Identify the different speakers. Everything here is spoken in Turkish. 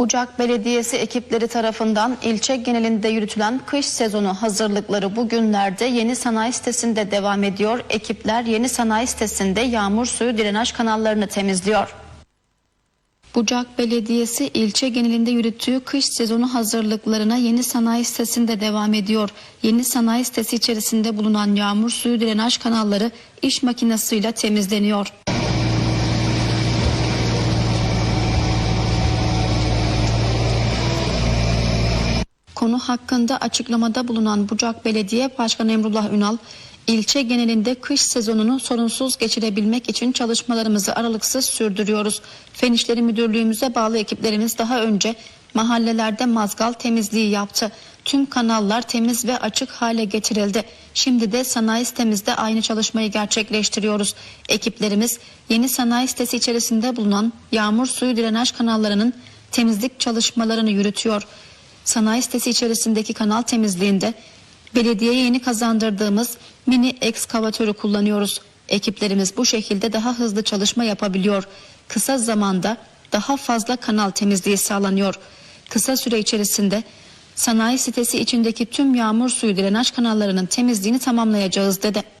Speaker 1: Bucak Belediyesi ekipleri tarafından ilçe genelinde yürütülen kış sezonu hazırlıkları bugünlerde yeni sanayi sitesinde devam ediyor. Ekipler yeni sanayi sitesinde yağmur suyu drenaj kanallarını temizliyor. Bucak Belediyesi ilçe genelinde yürüttüğü kış sezonu hazırlıklarına yeni sanayi sitesinde devam ediyor. Yeni sanayi sitesi içerisinde bulunan yağmur suyu drenaj kanalları iş makinesiyle temizleniyor. Konu hakkında açıklamada bulunan Bucak Belediye Başkanı Emrullah Ünal, ilçe genelinde kış sezonunu sorunsuz geçirebilmek için çalışmalarımızı aralıksız sürdürüyoruz. Fen İşleri Müdürlüğümüze bağlı ekiplerimiz daha önce mahallelerde mazgal temizliği yaptı. Tüm kanallar temiz ve açık hale getirildi. Şimdi de sanayi sitemizde aynı çalışmayı gerçekleştiriyoruz. Ekiplerimiz yeni sanayi sitesi içerisinde bulunan yağmur suyu drenaj kanallarının temizlik çalışmalarını yürütüyor. Sanayi sitesi içerisindeki kanal temizliğinde belediyeye yeni kazandırdığımız mini ekskavatörü kullanıyoruz. Ekiplerimiz bu şekilde daha hızlı çalışma yapabiliyor. Kısa zamanda daha fazla kanal temizliği sağlanıyor. Kısa süre içerisinde sanayi sitesi içindeki tüm yağmur suyu drenaj kanallarının temizliğini tamamlayacağız dedi.